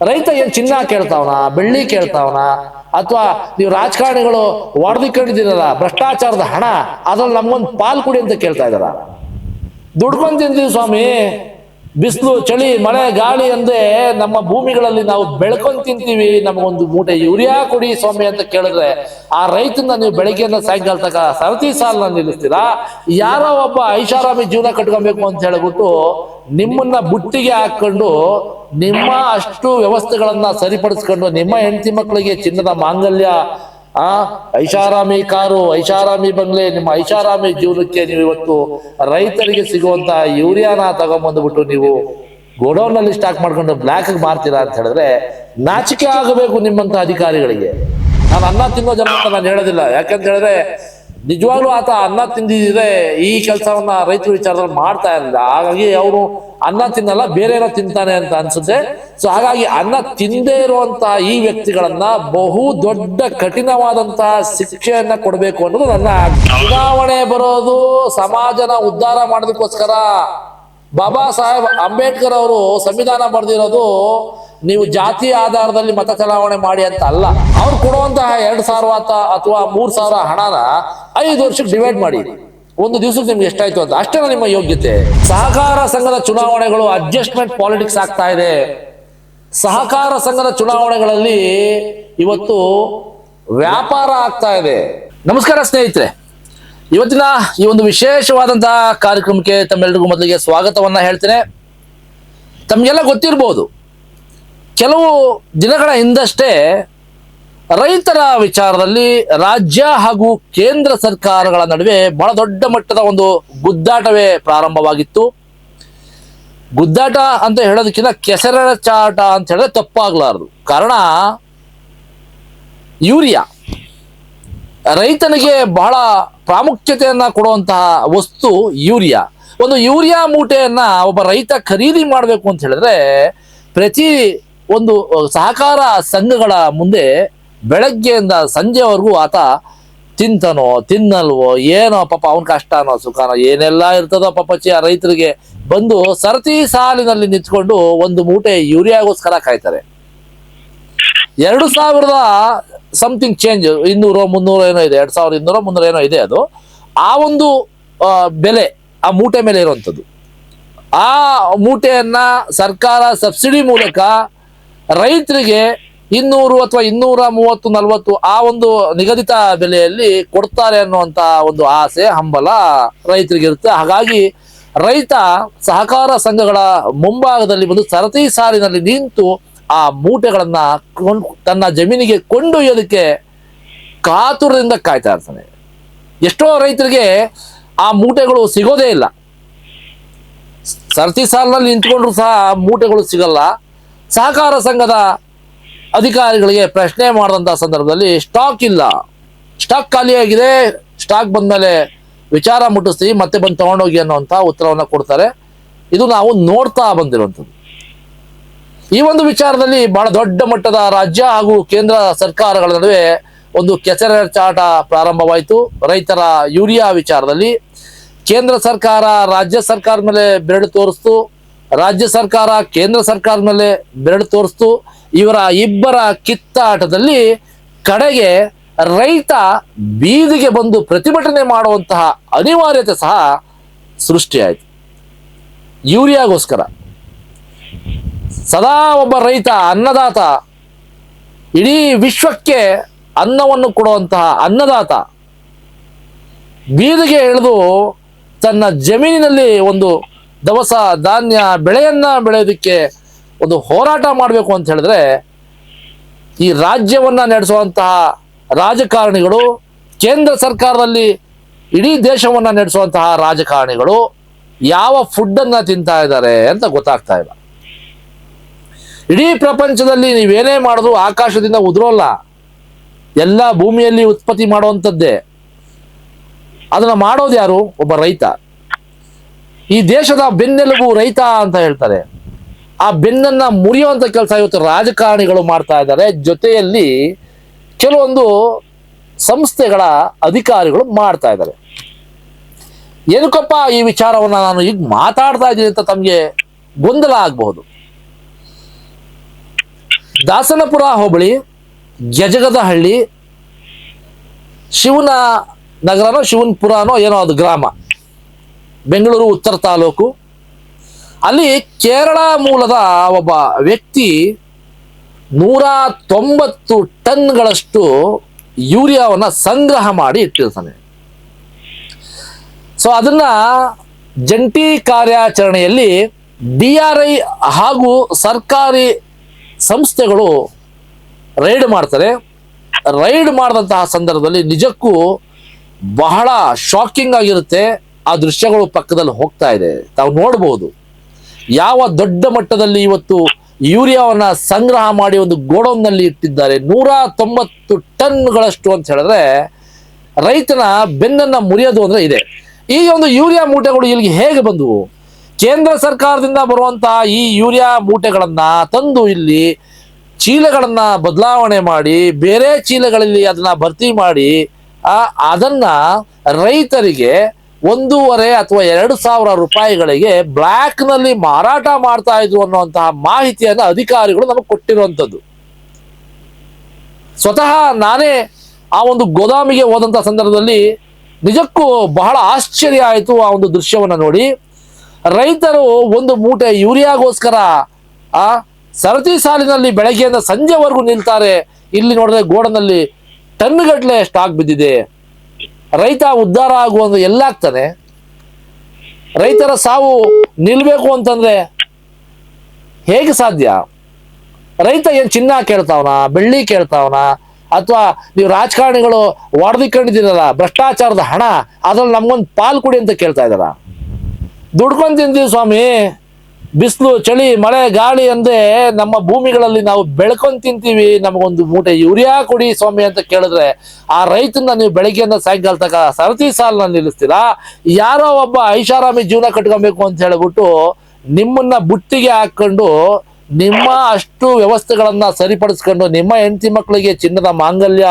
ರೈತ ಏನ್ ಚಿನ್ನ ಕೇಳ್ತಾವನ, ಬೆಳ್ಳಿ ಕೇಳ್ತಾವನ? ಅಥವಾ ನೀವು ರಾಜಕಾರಣಿಗಳು ಹೊಡೆದಿಕೊಂಡಿದ್ದೀರಲ್ಲ ಭ್ರಷ್ಟಾಚಾರದ ಹಣ, ಅದ್ರಲ್ಲಿ ನಮ್ಗೊಂದು ಪಾಲ್ ಕೊಡಿ ಅಂತ ಕೇಳ್ತಾ ಇದಾರ ದುಡ್ಕೊಂಡ್ ತಿಂತೀವಿ ಸ್ವಾಮಿ. ಬಿಸಿಲು, ಚಳಿ, ಮಳೆ, ಗಾಳಿ ಅಂದ್ರೆ ನಮ್ಮ ಭೂಮಿಗಳಲ್ಲಿ ನಾವು ಬೆಳ್ಕೊಂಡು ತಿಂತೀವಿ. ನಮಗೊಂದು ಮೂಟೆ ಯೂರಿಯಾ ಕೊಡಿ ಸ್ವಾಮಿ ಅಂತ ಕೇಳಿದ್ರೆ ಆ ರೈತನ ನೀವು ಬೆಳಗ್ಗೆಯಿಂದ ಸಾಯಂಕಾಲ ತಕ ಸರತಿ ಸಾಲನ್ನ ನಿಲ್ಲಿಸ್ತೀರಾ? ಯಾರೋ ಒಬ್ಬ ಐಷಾರಾಮಿ ಜೀವನ ಕಟ್ಕೊಬೇಕು ಅಂತ ಹೇಳ್ಬಿಟ್ಟು ನಿಮ್ಮನ್ನ ಬುಟ್ಟಿಗೆ ಹಾಕೊಂಡು ನಿಮ್ಮ ಅಷ್ಟು ವ್ಯವಸ್ಥೆಗಳನ್ನ ಸರಿಪಡಿಸ್ಕೊಂಡು ನಿಮ್ಮ ಹೆಂಡತಿ ಮಕ್ಕಳಿಗೆ ಚಿನ್ನದ ಮಾಂಗಲ್ಯ ಆ ಐಷಾರಾಮಿ ಕಾರು, ಐಷಾರಾಮಿ ಬಂಗ್ಲೆ, ನಿಮ್ಮ ಐಷಾರಾಮಿ ಜೀವನಕ್ಕೆ ನೀವು ಇವತ್ತು ರೈತರಿಗೆ ಸಿಗುವಂತಹ ಯೂರಿಯಾನ ತಗೊಂಬಂದ್ಬಿಟ್ಟು ನೀವು ಗೋಡೌನ್ನಲ್ಲಿ ಸ್ಟಾಕ್ ಮಾಡ್ಕೊಂಡು ಬ್ಲಾಕ್ ಮಾರ್ತೀರಾ ಅಂತ ಹೇಳಿದ್ರೆ ನಾಚಿಕೆ ಆಗಬೇಕು ನಿಮ್ಮಂತ ಅಧಿಕಾರಿಗಳಿಗೆ. ನಾನು ಅನ್ನ ತಿನ್ನೋ ಜನ ನಾನು ಹೇಳೋದಿಲ್ಲ. ಯಾಕಂತ ಹೇಳಿದ್ರೆ ನಿಜವಾಗ್ಲೂ ಆತ ಅನ್ನ ತಿಂದಿದ್ರೆ ಈ ಕೆಲಸವನ್ನ ರೈತರು ವಿಚಾರದಲ್ಲಿ ಮಾಡ್ತಾ ಇರಲಿಲ್ಲ. ಹಾಗಾಗಿ ಅವರು ಅನ್ನ ತಿನ್ನಲ್ಲ, ಬೇರೆ ಏನೋ ತಿಂತಾನೆ ಅಂತ ಅನ್ಸುತ್ತೆ. ಸೊ ಹಾಗಾಗಿ ಅನ್ನ ತಿಂದೇ ಇರುವಂತಹ ಈ ವ್ಯಕ್ತಿಗಳನ್ನ ಬಹು ದೊಡ್ಡ ಕಠಿಣವಾದಂತಹ ಶಿಕ್ಷೆಯನ್ನ ಕೊಡಬೇಕು ಅನ್ನೋದು ನನ್ನ ಚುನಾವಣೆ ಬರೋದು ಸಮಾಜನ ಉದ್ಧಾರ ಮಾಡೋದಕ್ಕೋಸ್ಕರ. ಬಾಬಾ ಸಾಹೇಬ್ ಅಂಬೇಡ್ಕರ್ ಅವರು ಸಂವಿಧಾನ ಬರೆದಿರೋದು ನೀವು ಜಾತಿ ಆಧಾರದಲ್ಲಿ ಮತ ಚಲಾವಣೆ ಮಾಡಿ ಅಂತ ಅಲ್ಲ. ಅವ್ರು ಕೊಡುವಂತಹ ಎರಡು ಸಾವಿರ ಅಥ- ಅಥವಾ ಮೂರು ಸಾವಿರ ಹಣನ ಐದು ವರ್ಷಕ್ಕೆ ಡಿವೈಡ್ ಮಾಡಿ. ಒಂದು ದಿವಸಕ್ಕೆ ನಿಮ್ಗೆ ಎಷ್ಟಾಯ್ತು ಅಂತ. ಅಷ್ಟೇ ನಿಮ್ಮ ಯೋಗ್ಯತೆ. ಸಹಕಾರ ಸಂಘದ ಚುನಾವಣೆಗಳು ಅಡ್ಜಸ್ಟ್ಮೆಂಟ್ ಪಾಲಿಟಿಕ್ಸ್ ಆಗ್ತಾ ಇದೆ. ಸಹಕಾರ ಸಂಘದ ಚುನಾವಣೆಗಳಲ್ಲಿ ಇವತ್ತು ವ್ಯಾಪಾರ ಆಗ್ತಾ ಇದೆ. ನಮಸ್ಕಾರ ಸ್ನೇಹಿತರೆ. ಇವತ್ತಿನ ಈ ಒಂದು ವಿಶೇಷವಾದಂತಹ ಕಾರ್ಯಕ್ರಮಕ್ಕೆ ತಮ್ಮೆಲ್ಲರಿಗೂ ಮೊದಲಿಗೆ ಸ್ವಾಗತವನ್ನ ಹೇಳ್ತೇನೆ. ತಮಗೆಲ್ಲ ಗೊತ್ತಿರ್ಬೋದು, ಕೆಲವು ದಿನಗಳ ಹಿಂದಷ್ಟೇ ರೈತರ ವಿಚಾರದಲ್ಲಿ ರಾಜ್ಯ ಹಾಗೂ ಕೇಂದ್ರ ಸರ್ಕಾರಗಳ ನಡುವೆ ಬಹಳ ದೊಡ್ಡ ಮಟ್ಟದ ಒಂದು ಗುದ್ದಾಟವೇ ಪ್ರಾರಂಭವಾಗಿತ್ತು. ಗುದ್ದಾಟ ಅಂತ ಹೇಳೋದಕ್ಕಿಂತ ಕೆಸರ ಚಾಟ ಅಂತ ಹೇಳಿದ್ರೆ ತಪ್ಪಾಗಲಾರದು. ಕಾರಣ ಯೂರಿಯಾ. ರೈತನಿಗೆ ಬಹಳ ಪ್ರಾಮುಖ್ಯತೆಯನ್ನ ಕೊಡುವಂತಹ ವಸ್ತು ಯೂರಿಯಾ. ಒಂದು ಯೂರಿಯಾ ಮೂಟೆಯನ್ನ ಒಬ್ಬ ರೈತ ಖರೀದಿ ಮಾಡಬೇಕು ಅಂತ ಹೇಳಿದ್ರೆ ಪ್ರತಿ ಒಂದು ಸಹಕಾರ ಸಂಘಗಳ ಮುಂದೆ ಬೆಳಗ್ಗೆಯಿಂದ ಸಂಜೆವರೆಗೂ ಆತ ತಿಂತನೋ, ತಿನ್ನಲ್ವೋ, ಏನೋ ಪಾಪ ಅವನ ಕಷ್ಟನೋ ಸುಖನೋ ಏನೆಲ್ಲ ಇರ್ತದೋ ಪಾಪಚಿ ಆ ರೈತರಿಗೆ ಬಂದು ಸರತಿ ಸಾಲಿನಲ್ಲಿ ನಿಂತ್ಕೊಂಡು ಒಂದು ಮೂಟೆ ಯೂರಿಯಾಗೋಸ್ಕರ ಕಾಯ್ತಾರೆ. ಎರಡು ಸಾವಿರದ ಸಮಥಿಂಗ್ ಚೇಂಜ್ ಇನ್ನೂರು, ಮುನ್ನೂರು ಏನೋ ಇದೆ, ಎರಡು ಸಾವಿರದ ಇನ್ನೂರು, ಮುನ್ನೂರು ಏನೋ ಇದೆ ಅದು. ಆ ಒಂದು ಬೆಲೆ, ಆ ಮೂಟೆ ಮೇಲೆ ಇರುವಂಥದ್ದು. ಆ ಮೂಟೆಯನ್ನ ಸರ್ಕಾರ ಸಬ್ಸಿಡಿ ಮೂಲಕ ರೈತರಿಗೆ ಇನ್ನೂರು ಅಥವಾ ಇನ್ನೂರ ಮೂವತ್ತು, ನಲವತ್ತು ಆ ಒಂದು ನಿಗದಿತ ಬೆಲೆಯಲ್ಲಿ ಕೊಡ್ತಾರೆ ಅನ್ನುವಂತ ಒಂದು ಆಸೆ, ಹಂಬಲ ರೈತರಿಗೆ ಇರುತ್ತೆ ಹಾಗಾಗಿ ರೈತ ಸಹಕಾರ ಸಂಘಗಳ ಮುಂಭಾಗದಲ್ಲಿ ಬಂದು ಸರತಿ ಸಾಲಿನಲ್ಲಿ ನಿಂತು ಆ ಮೂಟೆಗಳನ್ನ ತನ್ನ ಜಮೀನಿಗೆ ಕೊಂಡೊಯ್ಯೋದಕ್ಕೆ ಕಾತುರದಿಂದ ಕಾಯ್ತಾ ಇರ್ತಾನೆ. ಎಷ್ಟೋ ರೈತರಿಗೆ ಆ ಮೂಟೆಗಳು ಸಿಗೋದೇ ಇಲ್ಲ. ಸರತಿ ಸಾಲಿನಲ್ಲಿ ನಿಂತ್ಕೊಂಡ್ರು ಸಹ ಮೂಟೆಗಳು ಸಿಗಲ್ಲ. ಸಹಕಾರ ಸಂಘದ ಅಧಿಕಾರಿಗಳಿಗೆ ಪ್ರಶ್ನೆ ಮಾಡಿದಂಥ ಸಂದರ್ಭದಲ್ಲಿ ಸ್ಟಾಕ್ ಇಲ್ಲ. ಸ್ಟಾಕ್ ಖಾಲಿಯಾಗಿದೆ ಸ್ಟಾಕ್ ಬಂದಮೇಲೆ ವಿಚಾರ ಮುಟ್ಟಿಸ್ತೀವಿ, ಮತ್ತೆ ಬಂದು ತಗೊಂಡೋಗಿ ಅನ್ನುವಂಥ ಉತ್ತರವನ್ನು ಕೊಡ್ತಾರೆ. ಇದು ನಾವು ನೋಡ್ತಾ ಬಂದಿರುವಂಥದ್ದು. ಈ ಒಂದು ವಿಚಾರದಲ್ಲಿ ಬಹಳ ದೊಡ್ಡ ಮಟ್ಟದ ರಾಜ್ಯ ಹಾಗೂ ಕೇಂದ್ರ ಸರ್ಕಾರಗಳ ನಡುವೆ ಒಂದು ಕೆಸರ ಚಾಟ ಪ್ರಾರಂಭವಾಯಿತು. ರೈತರ ಯೂರಿಯಾ ವಿಚಾರದಲ್ಲಿ ಕೇಂದ್ರ ಸರ್ಕಾರ ರಾಜ್ಯ ಸರ್ಕಾರ ಮೇಲೆ ಬೆರಳು ತೋರಿಸ್ತು. ರಾಜ್ಯ ಸರ್ಕಾರ, ಕೇಂದ್ರ ಸರ್ಕಾರದ ಮೇಲೆ ಬೆರಳು ತೋರಿಸ್ತು. ಇವರ ಇಬ್ಬರ ಕಿತ್ತಾಟದಲ್ಲಿ ಕಡೆಗೆ ರೈತ ಬೀದಿಗೆ ಬಂದು ಪ್ರತಿಭಟನೆ ಮಾಡುವಂತಹ ಅನಿವಾರ್ಯತೆ ಸಹ ಸೃಷ್ಟಿಯಾಯಿತು. ಯೂರಿಯಾಗೋಸ್ಕರ. ಸದಾ ಒಬ್ಬ ರೈತ, ಅನ್ನದಾತ, ಇಡೀ ವಿಶ್ವಕ್ಕೆ ಅನ್ನವನ್ನು ಕೊಡುವಂತಹ ಅನ್ನದಾತ, ಬೀದಿಗೆ ಇಳಿದು ತನ್ನ ಜಮೀನಿನಲ್ಲಿ ಒಂದು ದವಸ ಧಾನ್ಯ ಬೆಳೆಯನ್ನ ಬೆಳೆಯೋದಕ್ಕೆ ಒಂದು ಹೋರಾಟ ಮಾಡಬೇಕು ಅಂತ ಹೇಳಿದ್ರೆ, ಈ ರಾಜ್ಯವನ್ನ ನಡೆಸುವಂತಹ ರಾಜಕಾರಣಿಗಳು, ಕೇಂದ್ರ ಸರ್ಕಾರದಲ್ಲಿ ಇಡೀ ದೇಶವನ್ನ ನಡೆಸುವಂತಹ ರಾಜಕಾರಣಿಗಳು ಯಾವ ಫುಡ್ಡನ್ನು ತಿಂತಾ ಇದ್ದಾರೆ ಅಂತ ಗೊತ್ತಾಗ್ತಾ ಇಲ್ಲ. ಇಡೀ ಪ್ರಪಂಚದಲ್ಲಿ ನೀವೇನೇ ಮಾಡಿದ್ರು ಆಕಾಶದಿಂದ ಉದುರೋಲ್ಲ. ಎಲ್ಲ ಭೂಮಿಯಲ್ಲಿ ಉತ್ಪತ್ತಿ ಮಾಡುವಂಥದ್ದೇ. ಅದನ್ನ ಮಾಡೋದು ಯಾರು? ಒಬ್ಬ ರೈತ. ಈ ದೇಶದ ಬೆನ್ನೆಲುಬು ರೈತ ಅಂತ ಹೇಳ್ತಾರೆ. ಆ ಬೆನ್ನನ್ನ ಮುರಿಯುವಂತ ಕೆಲಸ ಇವತ್ತು ರಾಜಕಾರಣಿಗಳು ಮಾಡ್ತಾ ಇದ್ದಾರೆ. ಜೊತೆಯಲ್ಲಿ ಕೆಲವೊಂದು ಸಂಸ್ಥೆಗಳ ಅಧಿಕಾರಿಗಳು ಮಾಡ್ತಾ ಇದ್ದಾರೆ. ಏನಕ್ಕಪ್ಪ ಈ ವಿಚಾರವನ್ನ ನಾನು ಈಗ ಮಾತಾಡ್ತಾ ಇದ್ದೀನಿ ಅಂತ ತಮಗೆ ಗೊಂದಲ ಆಗಬಹುದು. ದಾಸನಪುರ ಹೋಬಳಿ ಗಜಗದಹಳ್ಳಿ ಶಿವನ ನಗರನೋ ಶಿವನ್ಪುರನೋ ಏನೋ ಅದು ಗ್ರಾಮ, ಬೆಂಗಳೂರು ಉತ್ತರ ತಾಲೂಕು. ಅಲ್ಲಿ ಕೇರಳ ಮೂಲದ ಒಬ್ಬ ವ್ಯಕ್ತಿ ನೂರ ತೊಂಬತ್ತು ಟನ್ಗಳಷ್ಟು ಯೂರಿಯಾವನ್ನ ಸಂಗ್ರಹ ಮಾಡಿ ಇಟ್ಟಿರ್ತಾನೆ. ಸೊ ಅದನ್ನ ಜಂಟಿ ಕಾರ್ಯಾಚರಣೆಯಲ್ಲಿ ಡಿ ಆರ್ ಐ ಹಾಗೂ ಸರ್ಕಾರಿ ಸಂಸ್ಥೆಗಳು ರೈಡ್ ಮಾಡ್ತಾರೆ. ರೈಡ್ ಮಾಡಿದಂತಹ ಸಂದರ್ಭದಲ್ಲಿ ನಿಜಕ್ಕೂ ಬಹಳ ಶಾಕಿಂಗ್ ಆಗಿರುತ್ತೆ. ಆ ದೃಶ್ಯಗಳು ಪಕ್ಕದಲ್ಲಿ ಹೋಗ್ತಾ ಇದೆ. ತಾವು ನೋಡಬಹುದು ಯಾವ ದೊಡ್ಡ ಮಟ್ಟದಲ್ಲಿ ಇವತ್ತು ಯೂರಿಯಾವನ್ನ ಸಂಗ್ರಹ ಮಾಡಿ ಒಂದು ಗೋಡೌನ್ನಲ್ಲಿ ಇಟ್ಟಿದ್ದಾರೆ. ನೂರ ತೊಂಬತ್ತು ಟನ್ಗಳಷ್ಟು ಅಂತ ಹೇಳಿದ್ರೆ ರೈತನ ಬೆನ್ನನ್ನ ಮುರಿಯೋದು ಅಂದ್ರೆ ಇದೆ. ಈ ಒಂದು ಯೂರಿಯಾ ಮೂಟೆಗಳು ಇಲ್ಲಿಗೆ ಹೇಗೆ ಬಂದವು? ಕೇಂದ್ರ ಸರ್ಕಾರದಿಂದ ಬರುವಂತಹ ಈ ಯೂರಿಯಾ ಮೂಟೆಗಳನ್ನ ತಂದು ಇಲ್ಲಿ ಚೀಲಗಳನ್ನ ಬದಲಾವಣೆ ಮಾಡಿ, ಬೇರೆ ಚೀಲಗಳಲ್ಲಿ ಅದನ್ನ ಭರ್ತಿ ಮಾಡಿ, ಆ, ಅದನ್ನ ರೈತರಿಗೆ ಒಂದೂವರೆ ಅಥವಾ ಎರಡು ಸಾವಿರ ರೂಪಾಯಿಗಳಿಗೆ ಬ್ಲ್ಯಾಕ್ನಲ್ಲಿ ಮಾರಾಟ ಮಾಡ್ತಾ ಇದ್ರು ಅನ್ನುವಂತಹ ಮಾಹಿತಿಯನ್ನು ಅಧಿಕಾರಿಗಳು ನಮಗೆ ಕೊಟ್ಟಿರುವಂತದ್ದು ಸ್ವತಃ ನಾನೇ ಆ ಒಂದು ಗೋದಾಮಿಗೆ ಹೋದಂತ ಸಂದರ್ಭದಲ್ಲಿ ನಿಜಕ್ಕೂ ಬಹಳ ಆಶ್ಚರ್ಯ ಆಯಿತು ಆ ಒಂದು ದೃಶ್ಯವನ್ನು ನೋಡಿ. ರೈತರು ಒಂದು ಮೂಟೆ ಯೂರಿಯಾಗೋಸ್ಕರ, ಆ, ಸರತಿ ಸಾಲಿನಲ್ಲಿ ಬೆಳಗ್ಗೆಯಿಂದ ಸಂಜೆವರೆಗೂ ನಿಲ್ತಾರೆ. ಇಲ್ಲಿ ನೋಡಿದ್ರೆ ಗೋಡನಲ್ಲಿ ಟನ್ಗಟ್ಲೆ ಸ್ಟಾಕ್ ಬಿದ್ದಿದೆ. ರೈತ ಉದ್ಧಾರ ಆಗುವ ಎಲ್ಲಾಗ್ತಾನೆ. ರೈತರ ಸಾವು ನಿಲ್ಬೇಕು ಅಂತಂದ್ರೆ ಹೇಗೆ ಸಾಧ್ಯ? ರೈತ ಏನ್ ಚಿನ್ನ ಕೇಳ್ತಾವನ, ಬೆಳ್ಳಿ ಕೇಳ್ತಾವನ, ಅಥವಾ ನೀವು ರಾಜಕಾರಣಿಗಳು ಒಡೆದಿಕೊಂಡಿದ್ದೀರಲ್ಲ ಭ್ರಷ್ಟಾಚಾರದ ಹಣ, ಅದ್ರಲ್ಲಿ ನಮ್ಗೊಂದು ಪಾಲ್ ಕೊಡಿ ಅಂತ ಕೇಳ್ತಾ ಇದಾರ ದುಡ್ಕೊಂಡ್ ತಿಂತೀವಿ ಸ್ವಾಮಿ. ಬಿಸಿಲು, ಚಳಿ, ಮಳೆ, ಗಾಳಿ ಅಂದ್ರೆ ನಮ್ಮ ಭೂಮಿಗಳಲ್ಲಿ ನಾವು ಬೆಳ್ಕೊಂಡು ತಿಂತೀವಿ. ನಮಗೊಂದು ಮೂಟೆ ಯೂರಿಯಾ ಕೊಡಿ ಸ್ವಾಮಿ ಅಂತ ಕೇಳಿದ್ರೆ ಆ ರೈತನ ನೀವು ಬೆಳಗ್ಗೆಯಿಂದ ಸಾಯಂಕಾಲ ತನಕ ಸರತಿ ಸಾಲನ್ನ ನಿಲ್ಲಿಸ್ತೀರಾ? ಯಾರೋ ಒಬ್ಬ ಐಷಾರಾಮಿ ಜೀವನ ಕಟ್ಕೊಬೇಕು ಅಂತ ಹೇಳ್ಬಿಟ್ಟು ನಿಮ್ಮನ್ನ ಬುಟ್ಟಿಗೆ ಹಾಕೊಂಡು ನಿಮ್ಮ ಅಷ್ಟು ವ್ಯವಸ್ಥೆಗಳನ್ನ ಸರಿಪಡಿಸ್ಕೊಂಡು ನಿಮ್ಮ ಹೆಂಡತಿ ಮಕ್ಕಳಿಗೆ ಚಿನ್ನದ ಮಾಂಗಲ್ಯ,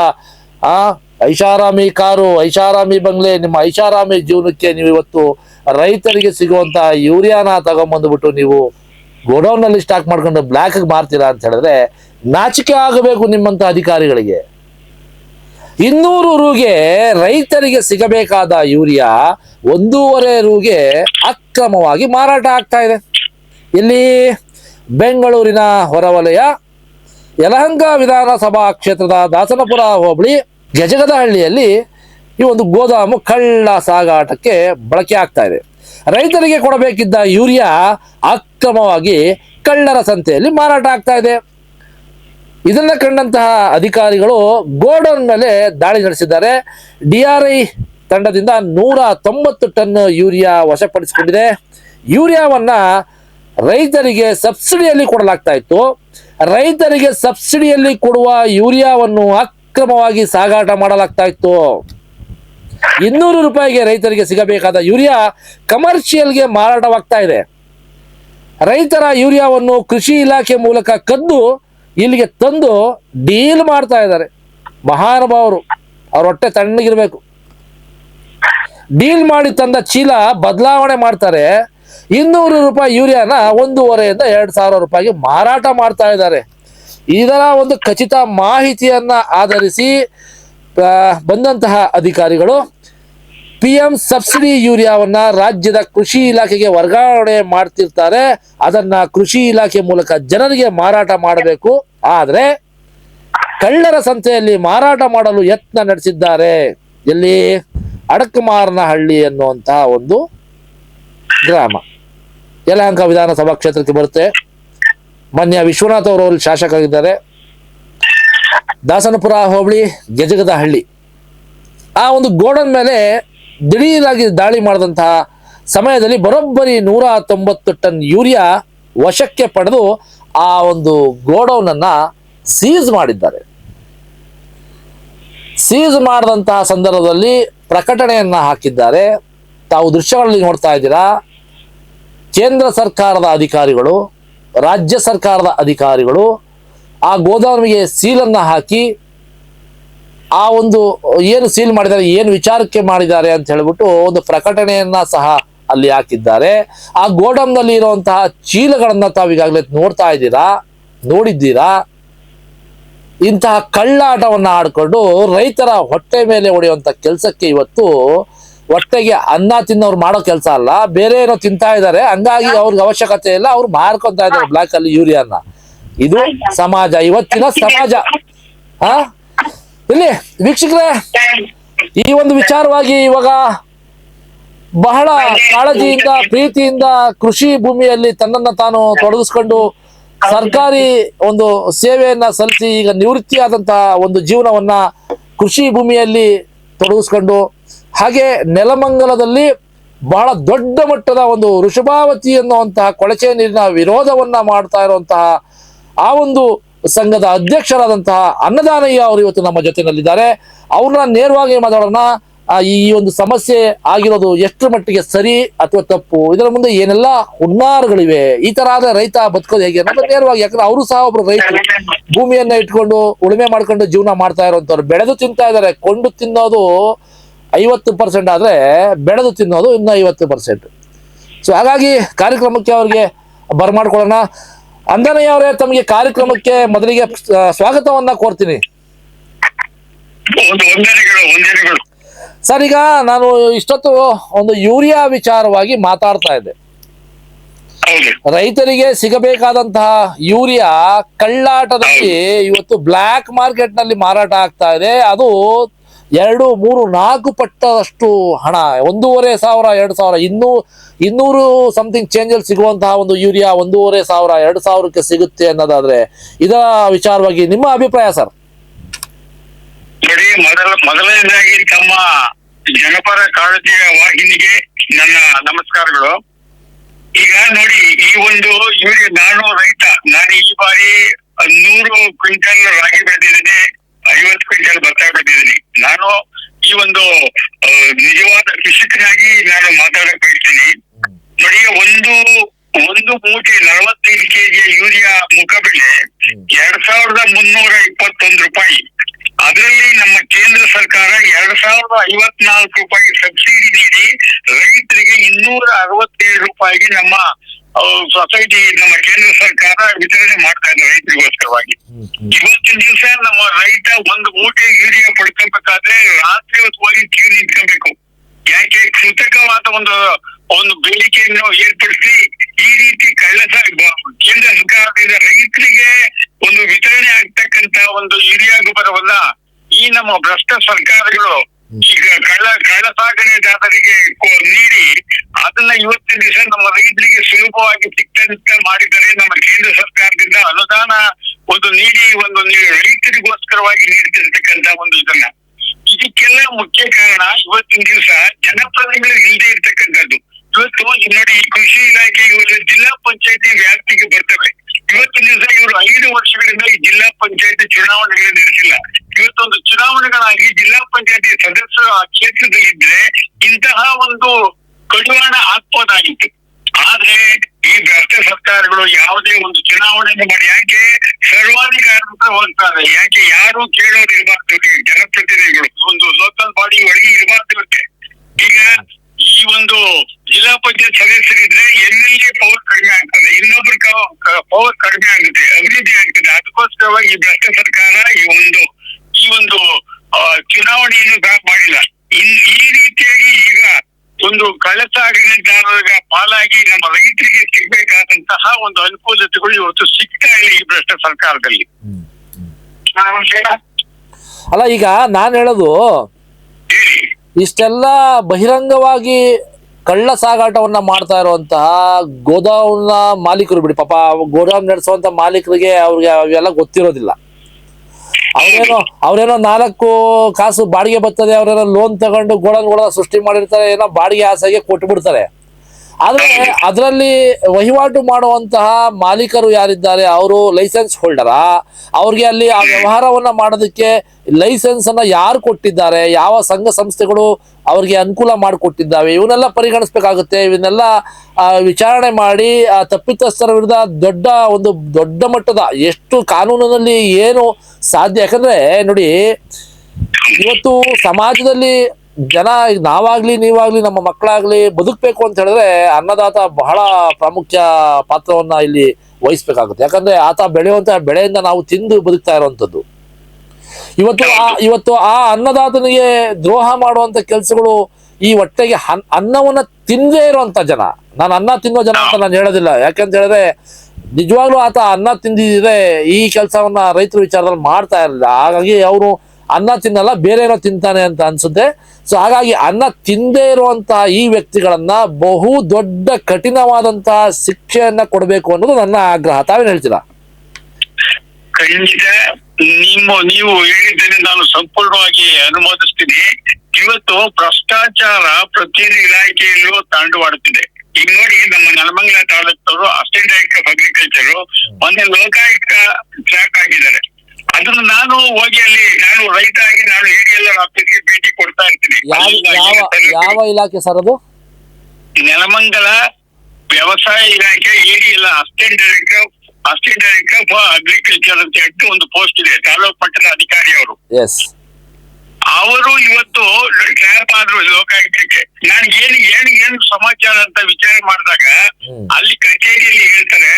ಆ, ಐಷಾರಾಮಿ ಕಾರು, ಐಷಾರಾಮಿ ಬಂಗ್ಲೆ, ನಿಮ್ಮ ಐಷಾರಾಮಿ ಜೀವನಕ್ಕೆ ನೀವು ಇವತ್ತು ರೈತರಿಗೆ ಸಿಗುವಂತ ಯೂರಿಯಾನ ತಗೊಂಬಂದ್ಬಿಟ್ಟು ನೀವು ಗೋಡೌನ್ನಲ್ಲಿ ಸ್ಟಾಕ್ ಮಾಡ್ಕೊಂಡು ಬ್ಲ್ಯಾಕ್ ಮಾರ್ತೀರಾ ಅಂತ ಹೇಳಿದ್ರೆ ನಾಚಿಕೆ ಆಗಬೇಕು ನಿಮ್ಮಂತ ಅಧಿಕಾರಿಗಳಿಗೆ. ಇನ್ನೂರು ರೂಗೆ ರೈತರಿಗೆ ಸಿಗಬೇಕಾದ ಯೂರಿಯಾ ಒಂದೂವರೆ ರೂಗೆ ಅಕ್ರಮವಾಗಿ ಮಾರಾಟ ಆಗ್ತಾ ಇದೆ. ಇಲ್ಲಿ ಬೆಂಗಳೂರಿನ ಹೊರವಲಯ, ಯಲಹಂಕ ವಿಧಾನಸಭಾ ಕ್ಷೇತ್ರದ ದಾಸನಪುರ ಹೋಬಳಿ, ಗಜಗದಹಳ್ಳಿಯಲ್ಲಿ ಈ ಒಂದು ಗೋದಾಮು ಕಳ್ಳ ಸಾಗಾಟಕ್ಕೆ ಬಳಕೆ ಆಗ್ತಾ ಇದೆ. ರೈತರಿಗೆ ಕೊಡಬೇಕಿದ್ದ ಯೂರಿಯಾ ಅಕ್ರಮವಾಗಿ ಕಳ್ಳರ ಸಂತೆಯಲ್ಲಿ ಮಾರಾಟ ಆಗ್ತಾ ಇದೆ. ಇದನ್ನ ಕಂಡಂತಹ ಅಧಿಕಾರಿಗಳು ಗೋಡೌನ್ ಮೇಲೆ ದಾಳಿ ನಡೆಸಿದ್ದಾರೆ. ಡಿಆರ್ಐ ತಂಡದಿಂದ ನೂರ ತೊಂಬತ್ತು ಟನ್ ಯೂರಿಯಾ ವಶಪಡಿಸಿಕೊಂಡಿದೆ. ಯೂರಿಯಾವನ್ನ ರೈತರಿಗೆ ಸಬ್ಸಿಡಿಯಲ್ಲಿ ಕೊಡಲಾಗ್ತಾ ಇತ್ತು. ರೈತರಿಗೆ ಸಬ್ಸಿಡಿಯಲ್ಲಿ ಕೊಡುವ ಯೂರಿಯಾವನ್ನು ಅಕ್ರಮವಾಗಿ ಸಾಗಾಟ ಮಾಡಲಾಗ್ತಾ ಇತ್ತು. ಇನ್ನೂರು ರೂಪಾಯಿಗೆ ರೈತರಿಗೆ ಸಿಗಬೇಕಾದ ಯೂರಿಯಾ ಕಮರ್ಷಿಯಲ್ಗೆ ಮಾರಾಟವಾಗ್ತಾ ಇದೆ. ರೈತರ ಯೂರಿಯಾವನ್ನು ಕೃಷಿ ಇಲಾಖೆ ಮೂಲಕ ಕದ್ದು ಇಲ್ಲಿಗೆ ತಂದು ಡೀಲ್ ಮಾಡ್ತಾ ಇದ್ದಾರೆ. ಮಹಾನುಭಾವರು, ಅವ್ರ ಹೊಟ್ಟೆ ತಣ್ಣಗಿರ್ಬೇಕು. ಡೀಲ್ ಮಾಡಿ ತಂದ ಚೀಲ ಬದಲಾವಣೆ ಮಾಡ್ತಾರೆ. ಇನ್ನೂರು ರೂಪಾಯಿ ಯೂರಿಯಾನ ಒಂದೂವರೆಯಿಂದ ಎರಡು ಸಾವಿರ ರೂಪಾಯಿಗೆ ಮಾರಾಟ ಮಾಡ್ತಾ ಇದ್ದಾರೆ. ಇದರ ಒಂದು ಖಚಿತ ಮಾಹಿತಿಯನ್ನ ಆಧರಿಸಿ ಬಂದಂತಹ ಅಧಿಕಾರಿಗಳು ಪಿ ಎಂ ಸಬ್ಸಿಡಿ ಯೂರಿಯಾವನ್ನ ರಾಜ್ಯದ ಕೃಷಿ ಇಲಾಖೆಗೆ ವರ್ಗಾವಣೆ ಮಾಡ್ತಿರ್ತಾರೆ. ಅದನ್ನ ಕೃಷಿ ಇಲಾಖೆ ಮೂಲಕ ಜನರಿಗೆ ಮಾರಾಟ ಮಾಡಬೇಕು. ಆದ್ರೆ ಕಳ್ಳರ ಸಂತೆಯಲ್ಲಿ ಮಾರಾಟ ಮಾಡಲು ಯತ್ನ ನಡೆಸಿದ್ದಾರೆ. ಎಲ್ಲಿ? ಅಡಕಮಾರನಹಳ್ಳಿ ಅನ್ನುವಂತಹ ಒಂದು ಗ್ರಾಮ. ಯಲಹಂಕ ವಿಧಾನಸಭಾ ಕ್ಷೇತ್ರಕ್ಕೆ ಬರುತ್ತೆ. ಮಾನ್ಯ ವಿಶ್ವನಾಥ್ ಅವರು ಅಲ್ಲಿ ಶಾಸಕರಾಗಿದ್ದಾರೆ ದಾಸನಪುರ ಹೋಬಳಿ ಗಜಗದ ಹಳ್ಳಿ ಆ ಒಂದು ಗೋಡನ್ ಮೇಲೆ ದಿಢೀರಾಗಿ ದಾಳಿ ಮಾಡಿದಂತಹ ಸಮಯದಲ್ಲಿ ಬರೋಬ್ಬರಿ ನೂರ ತೊಂಬತ್ತು ಟನ್ ಯೂರಿಯಾ ವಶಕ್ಕೆ ಪಡೆದು ಆ ಒಂದು ಗೋಡೌನನ್ನು ಸೀಸ್ ಮಾಡಿದ್ದಾರೆ. ಸೀಸ್ ಮಾಡಿದಂತಹ ಸಂದರ್ಭದಲ್ಲಿ ಪ್ರಕಟಣೆಯನ್ನು ಹಾಕಿದ್ದಾರೆ. ತಾವು ದೃಶ್ಯಗಳಲ್ಲಿ ನೋಡ್ತಾ ಇದ್ದೀರಾ, ಕೇಂದ್ರ ಸರ್ಕಾರದ ಅಧಿಕಾರಿಗಳು, ರಾಜ್ಯ ಸರ್ಕಾರದ ಅಧಿಕಾರಿಗಳು ಆ ಗೋದಾಮಿಗೆ ಸೀಲನ್ನು ಹಾಕಿ ಆ ಒಂದು ಏನು ಸೀಲ್ ಮಾಡಿದ್ದಾರೆ ಏನು ವಿಚಾರಕ್ಕೆ ಮಾಡಿದ್ದಾರೆ ಅಂತ ಹೇಳ್ಬಿಟ್ಟು ಒಂದು ಪ್ರಕಟಣೆಯನ್ನ ಸಹ ಅಲ್ಲಿ ಹಾಕಿದ್ದಾರೆ. ಆ ಗೋಡಂನಲ್ಲಿ ಇರುವಂತಹ ಚೀಲಗಳನ್ನ ತಾವು ಈಗಾಗಲೇ ನೋಡ್ತಾ ಇದ್ದೀರಾ ನೋಡಿದ್ದೀರಾ? ಇಂತಹ ಕಳ್ಳಾಟವನ್ನ ಆಡ್ಕೊಂಡು ರೈತರ ಹೊಟ್ಟೆ ಮೇಲೆ ಹೊಡೆಯುವಂತ ಕೆಲಸಕ್ಕೆ ಇವತ್ತು ಹೊಟ್ಟೆಗೆ ಅನ್ನ ತಿನ್ನೋರು ಮಾಡೋ ಕೆಲಸ ಅಲ್ಲ ಬೇರೆ ಏನೋ ತಿಂತಾ ಇದ್ದಾರೆ. ಹಂಗಾಗಿ ಅವ್ರಿಗೆ ಅವಶ್ಯಕತೆ ಇಲ್ಲ ಅವ್ರು ಮಾರ್ಕೊಂತ ಇದ್ದಾರೆ ಬ್ಲಾಕ್ ಅಲ್ಲಿ ಯೂರಿಯಾನ. ಇದು ಸಮಾಜ ಇವತ್ತಿನ ಸಮಾಜ. ಆ ಇಲ್ಲಿ ವೀಕ್ಷಕರೇ, ಈ ಒಂದು ವಿಚಾರವಾಗಿ ಇವಾಗ ಬಹಳ ಕಾಳಜಿಯಿಂದ, ಪ್ರೀತಿಯಿಂದ ಕೃಷಿ ಭೂಮಿಯಲ್ಲಿ ತನ್ನನ್ನ ತಾನು ತೊಡಗಿಸ್ಕೊಂಡು ಸರ್ಕಾರಿ ಒಂದು ಸೇವೆಯನ್ನ ಸಲ್ಲಿಸಿ ಈಗ ನಿವೃತ್ತಿಯಾದಂತಹ ಒಂದು ಜೀವನವನ್ನ ಕೃಷಿ ಭೂಮಿಯಲ್ಲಿ ತೊಡಗಿಸ್ಕೊಂಡು, ಹಾಗೆ ನೆಲಮಂಗಲದಲ್ಲಿ ಬಹಳ ದೊಡ್ಡ ಮಟ್ಟದ ಒಂದು ಋಷಭಾವತಿ ಅನ್ನುವಂತಹ ಕೊಳಚೆ ನೀರಿನ ವಿರೋಧವನ್ನ ಮಾಡ್ತಾ ಇರುವಂತಹ ಆ ಒಂದು ಸಂಘದ ಅಧ್ಯಕ್ಷರಾದಂತಹ ಅನ್ನದಾನಯ್ಯ ಅವರು ಇವತ್ತು ನಮ್ಮ ಜೊತೆನಲ್ಲಿದ್ದಾರೆ. ಅವ್ರನ್ನ ನೇರವಾಗಿ ಮಾತಾಡೋಣ. ಈ ಒಂದು ಸಮಸ್ಯೆ ಆಗಿರೋದು ಎಷ್ಟು ಮಟ್ಟಿಗೆ ಸರಿ ಅಥವಾ ತಪ್ಪು? ಇದರ ಮುಂದೆ ಏನೆಲ್ಲ ಹುನ್ನಾರಗಳಿವೆ? ಈ ತರ ಆದ್ರೆ ರೈತ ಬದುಕೋದು ಹೇಗೆ? ಅನ್ನೋದು ನೇರವಾಗಿ ಯಾಕಂದ್ರೆ ಅವರು ಸಹ ಒಬ್ರು ರೈತರು. ಭೂಮಿಯನ್ನ ಇಟ್ಕೊಂಡು ಉಳುಮೆ ಮಾಡ್ಕೊಂಡು ಜೀವನ ಮಾಡ್ತಾ ಇರುವಂತವ್ರು. ಬೆಳೆದು ತಿಂತಾ ಇದಾರೆ ಕೊಂಡು ತಿನ್ನೋದು ಐವತ್ತು ಪರ್ಸೆಂಟ್ ಆದ್ರೆ ಬೆಳೆದು ತಿನ್ನೋದು ಇನ್ನು ಐವತ್ತು ಪರ್ಸೆಂಟ್. ಸೊ ಹಾಗಾಗಿ ಕಾರ್ಯಕ್ರಮಕ್ಕೆ ಅವ್ರಿಗೆ ಬರಮಾಡ್ಕೊಳ್ಳೋಣ. ಅಂದನಯ್ಯ ಅವರೇ ತಮಗೆ ಕಾರ್ಯಕ್ರಮಕ್ಕೆ ಮೊದಲಿಗೆ ಸ್ವಾಗತವನ್ನ ಕೋರ್ತೀನಿ. ಸರ್ ಈಗ ನಾನು ಇಷ್ಟೊತ್ತು ಒಂದು ಯೂರಿಯಾ ವಿಚಾರವಾಗಿ ಮಾತಾಡ್ತಾ ಇದ್ದೆ. ರೈತರಿಗೆ ಸಿಗಬೇಕಾದಂತಹ ಯೂರಿಯಾ ಕಳ್ಳಾಟದಲ್ಲಿ ಇವತ್ತು ಬ್ಲಾಕ್ ಮಾರ್ಕೆಟ್ನಲ್ಲಿ ಮಾರಾಟ ಆಗ್ತಾ ಇದೆ. ಅದು ಎರಡು, ಮೂರು, ನಾಲ್ಕು ಪಟ್ಟದಷ್ಟು ಹಣ, ಒಂದೂವರೆ ಸಾವಿರ, ಎರಡು ಸಾವಿರ, ಇನ್ನೂ, ಇನ್ನೂರು ಸಮಥಿಂಗ್ ಚೇಂಜಲ್ಲಿ ಸಿಗುವಂತಹ ಒಂದು ಯೂರಿಯಾ ಒಂದೂವರೆ ಸಾವಿರ, ಎರಡು ಸಾವಿರಕ್ಕೆ ಸಿಗುತ್ತೆ ಅನ್ನೋದಾದ್ರೆ ಇದರ ವಿಚಾರವಾಗಿ ನಿಮ್ಮ ಅಭಿಪ್ರಾಯ ಸರ್? ಮೊದಲ, ಮೊದಲನೇದಾಗಿ ತಮ್ಮ ಜನಪರ ಕಾಳಜಿಯ ವಾಹಿನಿಗೆ ನನ್ನ ನಮಸ್ಕಾರಗಳು. ಈಗ ನೋಡಿ, ಈ ಒಂದು ಯೂರಿಯಾ, ನಾನು ರೈತ, ನಾನು ಈ ಬಾರಿ ನೂರು ಕ್ವಿಂಟಲ್ ರಾಗಿ ಬೆಳೆದಿದ್ದೀನಿ. ಐವತ್ತು ಕ್ವಿಂಟಲ್ ಭತ್ತ ಬೆಳೆದಿದ್ದೀನಿ ನಾನು ಈ ಒಂದು ನಿಜವಾದ ಕೃಷಿಕನಾಗಿ ನಾನು ಮಾತಾಡಕ್ ಬಯಸ್ತೀನಿ. ನೋಡಿ, ಒಂದು ಒಂದು ಮೂಟೆ ನಲವತ್ತೈದು ಕೆಜಿ ಯೂರಿಯಾ ಮುಖಬೆಲೆ ಎರಡ್ ಸಾವಿರದ ಮುನ್ನೂರ ಇಪ್ಪತ್ತೊಂದು ರೂಪಾಯಿ. ಅದರಲ್ಲಿ ನಮ್ಮ ಕೇಂದ್ರ ಸರ್ಕಾರ ಎರಡ್ ಸಾವಿರದ ಐವತ್ನಾಲ್ಕು ರೂಪಾಯಿ ಸಬ್ಸಿಡಿ ನೀಡಿ ರೈತರಿಗೆ ಇನ್ನೂರ ಅರವತ್ತೇಳು ರೂಪಾಯಿಗೆ ನಮ್ಮ ಸೊಸೈಟಿ ನಮ್ಮ ಕೇಂದ್ರ ಸರ್ಕಾರ ವಿತರಣೆ ಮಾಡ್ತಾ ಇದೆ ರೈತರಿಗೋಸ್ಕರವಾಗಿ. ಇವತ್ತಿನ ದಿವಸ ನಮ್ಮ ರೈತ ಒಂದು ಮೂಟೆ ಯೂರಿಯಾ ಪಡ್ಕೊಬೇಕಾದ್ರೆ ರಾತ್ರಿ ಹೊತ್ತು ಹೋಗಿ ಕ್ಯೂ ನಿಂತ್ಕೊಬೇಕು ಯಾಕೆ? ಕೃತಕವಾದ ಒಂದು ಒಂದು ಬೇಡಿಕೆಯನ್ನು ಏರ್ಪಡಿಸಿ ಈ ರೀತಿ ಕಳ್ಳಸ ಬ- ಕೇಂದ್ರ ಸರ್ಕಾರದಿಂದ ರೈತರಿಗೆ ಒಂದು ವಿತರಣೆ ಆಗ್ತಕ್ಕಂತ ಒಂದು ಯೂರಿಯಾ ಗೊಬ್ಬರವನ್ನ ಈ ನಮ್ಮ ಭ್ರಷ್ಟ ಸರ್ಕಾರಗಳು ಈಗ ಕಳ್ಳ ಕಳ್ಳ ಸಾಗಣೆದಾರರಿಗೆ ನೀಡಿ ಅದನ್ನ ಇವತ್ತಿನ ದಿವಸ ನಮ್ಮ ರೈತರಿಗೆ ಸುಲಭವಾಗಿ ಸಿಕ್ತಂತ ಮಾಡಿದರೆ ನಮ್ಮ ಕೇಂದ್ರ ಸರ್ಕಾರದಿಂದ ಅನುದಾನ ಒಂದು ನೀಡಿ, ಒಂದು ರೈತರಿಗೋಸ್ಕರವಾಗಿ ನೀಡ್ತಿರ್ತಕ್ಕಂತ ಒಂದು ಇದನ್ನ. ಇದಕ್ಕೆಲ್ಲ ಮುಖ್ಯ ಕಾರಣ ಇವತ್ತಿನ ದಿವಸ ಜನಪ್ರತಿನಿಧಿಗಳು ಇಲ್ಲದೆ ಇರ್ತಕ್ಕಂಥದ್ದು. ಇವತ್ತು ನೋಡಿ ಕೃಷಿ ಇಲಾಖೆ ಇವರು ಜಿಲ್ಲಾ ಪಂಚಾಯತಿ ವ್ಯಾಪ್ತಿಗೆ ಬರ್ತವೆ. ಇವತ್ತಿನ ದಿವಸ ಇವರು ಐದು ವರ್ಷಗಳಿಂದ ಈ ಜಿಲ್ಲಾ ಪಂಚಾಯತಿ ಚುನಾವಣೆಗಳನ್ನು ನಡೆಸಿಲ್ಲ. ಇವತ್ತೊಂದು ಚುನಾವಣೆಗಳಾಗಿ ಜಿಲ್ಲಾ ಪಂಚಾಯತಿ ಸದಸ್ಯರು ಕ್ಷೇತ್ರದಲ್ಲಿದ್ರೆ ಇಂತಹ ಒಂದು ಕಡಿವಾಣ ಆಗ್ಬೋದಾಗಿತ್ತು. ಆದ್ರೆ ಈ ಭ್ರಷ್ಟ ಸರ್ಕಾರಗಳು ಯಾವುದೇ ಒಂದು ಚುನಾವಣೆಯನ್ನು ಮಾಡಿ ಯಾಕೆ ಸರ್ವಾಧಿಕಾರ ಅಂತ ಹೋಗ್ತಾರೆ ಯಾಕೆ ಯಾರು ಕೇಳೋರು ಇರಬಾರ್ದು ಜನಪ್ರತಿನಿಧಿಗಳು? ಒಂದು ಲೋಕಲ್ ಬಾಡಿ ಒಳಗೆ ಇರಬಾರ್ದು ಈಗ ಈ ಒಂದು ಜಿಲ್ಲಾ ಪಂಚಾಯತ್ ಸದಸ್ಯರಿದ್ರೆ ಎಲ್ಲೆಲ್ಲಿ ಎಲ್ ಪವರ್ ಕಡಿಮೆ ಆಗ್ತದೆ? ಇನ್ನೊಬ್ರ ಪವರ್ ಕಡಿಮೆ ಆಗುತ್ತೆ, ಅಭಿವೃದ್ಧಿ ಆಗ್ತದೆ. ಅದಕ್ಕೋಸ್ಕರವಾಗಿ ಈ ಭ್ರಷ್ಟ ಸರ್ಕಾರ ಈ ಒಂದು ಈ ಒಂದು ಚುನಾವಣೆಯನ್ನು ಮಾಡಿಲ್ಲ. ಈ ರೀತಿಯಾಗಿ ಈಗ ಒಂದು ಕಳ್ಳಸಾಗಣೆದಾರರ ಪಾಲಾಗಿ ನಮ್ಮ ರೈತರಿಗೆ ಸಿಗ್ಬೇಕಾದಂತಹ ಒಂದು ಅನುಕೂಲತೆಗಳು ಇವತ್ತು ಸಿಗ್ತಾ ಇಲ್ಲ ಈ ಭ್ರಷ್ಟ ಸರ್ಕಾರದಲ್ಲಿ. ಅಲ್ಲ ಈಗ ನಾನು ಹೇಳೋದು ಇಷ್ಟೆಲ್ಲ ಬಹಿರಂಗವಾಗಿ ಕಳ್ಳ ಸಾಗಾಟವನ್ನ ಮಾಡ್ತಾ ಇರುವಂತಹ ಗೋದಾಮ್ನ ಮಾಲೀಕರು ಬಿಡಿ. ಪಾಪ ಗೋದಾಮ್ ನಡೆಸುವಂತ ಮಾಲೀಕರಿಗೆ ಅವ್ರಿಗೆ ಅವೆಲ್ಲ ಗೊತ್ತಿರೋದಿಲ್ಲ. ಅವ್ರೇನೋ ಅವ್ರೇನೋ ನಾಲ್ಕು ಕಾಸು ಬಾಡಿಗೆ ಬರ್ತದೆ, ಅವ್ರೇನೋ ಲೋನ್ ತಗೊಂಡು ಗೋಡನ್ ಗೋಡ ಸೃಷ್ಟಿ ಮಾಡಿರ್ತಾರೆ, ಏನೋ ಬಾಡಿಗೆ ಆಸೆಗೆ ಕೊಟ್ಟು ಬಿಡ್ತಾರೆ ಆದ್ರೆ ಅದರಲ್ಲಿ ವಹಿವಾಟು ಮಾಡುವಂತಹ ಮಾಲೀಕರು ಯಾರಿದ್ದಾರೆ, ಅವರು ಲೈಸೆನ್ಸ್ ಹೋಲ್ಡರಾ ಅವ್ರಿಗೆ ಅಲ್ಲಿ ಆ ವ್ಯವಹಾರವನ್ನ ಮಾಡೋದಕ್ಕೆ ಲೈಸೆನ್ಸ್ ಅನ್ನ ಯಾರು ಕೊಟ್ಟಿದ್ದಾರೆ, ಯಾವ ಸಂಘ ಸಂಸ್ಥೆಗಳು ಅವ್ರಿಗೆ ಅನುಕೂಲ ಮಾಡಿಕೊಟ್ಟಿದ್ದಾವೆ? ಇವನ್ನೆಲ್ಲ ಪರಿಗಣಿಸ್ಬೇಕಾಗುತ್ತೆ. ಇವನ್ನೆಲ್ಲ ವಿಚಾರಣೆ ಮಾಡಿ, ಆ, ತಪ್ಪಿತಸ್ಥರ ವಿರುದ್ಧ ದೊಡ್ಡ ಒಂದು ದೊಡ್ಡ ಮಟ್ಟದ ಎಷ್ಟು ಕಾನೂನಿನಲ್ಲಿ ಏನು ಸಾಧ್ಯ. ಯಾಕಂದ್ರೆ, ನೋಡಿ, ಇವತ್ತು ಸಮಾಜದಲ್ಲಿ ಜನ ಈಗ ನಾವಾಗ್ಲಿ, ನೀವಾಗ್ಲಿ, ನಮ್ಮ ಮಕ್ಕಳಾಗ್ಲಿ ಬದುಕಬೇಕು ಅಂತ ಹೇಳಿದ್ರೆ ಅನ್ನದಾತ ಬಹಳ ಪ್ರಾಮುಖ್ಯ ಪಾತ್ರವನ್ನ ಇಲ್ಲಿ ವಹಿಸ್ಬೇಕಾಗುತ್ತೆ. ಯಾಕಂದ್ರೆ ಆತ ಬೆಳೆಯುವಂತ ಬೆಳೆಯಿಂದ ನಾವು ತಿಂದು ಬದುಕ್ತಾ ಇರುವಂತದ್ದು ಇವತ್ತು ಆ ಇವತ್ತು ಆ ಅನ್ನದಾತನಿಗೆ ದ್ರೋಹ ಮಾಡುವಂತ ಕೆಲಸಗಳು ಈ ಹೊಟ್ಟೆಗೆ ಅನ್ನವನ್ನ ತಿಂದೇ ಇರುವಂತ ಜನ. ನಾನು ಅನ್ನ ತಿನ್ನೋ ಜನ ಅಂತ ನಾನು ಹೇಳೋದಿಲ್ಲ. ಯಾಕಂತ ಹೇಳಿದ್ರೆ ನಿಜವಾಗ್ಲೂ ಆತ ಅನ್ನ ತಿಂದಿದ್ರೆ ಈ ಕೆಲಸವನ್ನ ರೈತರ ವಿಚಾರದಲ್ಲಿ ಮಾಡ್ತಾ ಇರಲಿಲ್ಲ. ಹಾಗಾಗಿ ಅವರು ಅನ್ನ ತಿನ್ನಲ್ಲ, ಬೇರೆ ಏನೋ ತಿಂತಾನೆ ಅಂತ ಅನ್ಸುತ್ತೆ. ಸೊ ಹಾಗಾಗಿ ಅನ್ನ ತಿಂದೇ ಇರುವಂತಹ ಈ ವ್ಯಕ್ತಿಗಳನ್ನ ಬಹು ದೊಡ್ಡ ಕಠಿಣವಾದಂತಹ ಶಿಕ್ಷೆಯನ್ನ ಕೊಡಬೇಕು ಅನ್ನೋದು ನನ್ನ ಆಗ್ರಹ. ತಾವೇನು ಹೇಳ್ತೀರಾ? ಖಂಡಿತ. ನಿಮ್ಮ, ನೀವು ಹೇಳಿದ್ದೇನೆ ನಾನು ಸಂಪೂರ್ಣವಾಗಿ ಅನುಮೋದಿಸ್ತೀನಿ. ಇವತ್ತು ಭ್ರಷ್ಟಾಚಾರ ಪ್ರತಿ ಇಲಾಖೆಯಲ್ಲೂ ತಾಂಡವಾಡುತ್ತಿದೆ. ಈಗ ನೋಡಿ, ನಮ್ಮ ನೆಲಮಂಗಲ ತಾಲೂಕವರು ಅಸಿಸ್ಟೆಂಟ್ ಡೈರೆಕ್ಟರ್ ಅಗ್ರಿಕಲ್ಚರ್ ಮೊನ್ನೆ ಲೋಕಾಯುಕ್ತ ಟ್ರ್ಯಾಕ್ ಆಗಿದ್ದಾರೆ. ಅದನ್ನು ನಾನು ಹೋಗಿ ಅಲ್ಲಿ ನಾನು ರೈತ ಆಗಿ ನಾನು ಎಡಿಎಲ್ ಆಫೀಸ್ಗೆ ಭೇಟಿ ಕೊಡ್ತಾ ಇರ್ತೀನಿ. ಯಾವ ಇಲಾಖೆ ಸರ್ ಅದು? ನೆಲಮಂಗಲ ವ್ಯವಸಾಯ ಇಲಾಖೆ ADL assistant director assistant director for agriculture ಅಂತ ಹೇಳ್ಬಿಟ್ಟು ಒಂದು ಪೋಸ್ಟ್ ಇದೆ. ತಾಲೂಕು ಮಟ್ಟದ ಅಧಿಕಾರಿ ಅವರು. ಎಸ್ ಅವರು ಇವತ್ತು ಟ್ರ್ಯಾಪ್ ಆದ್ರು ಲೋಕಾಯುಕ್ತಕ್ಕೆ ನಾನು ಏನು ಏನು ಏನು ಸಮಾಚಾರ ಅಂತ ವಿಚಾರ ಮಾಡಿದಾಗ ಅಲ್ಲಿ ಕಚೇರಿಯಲ್ಲಿ ಹೇಳ್ತಾರೆ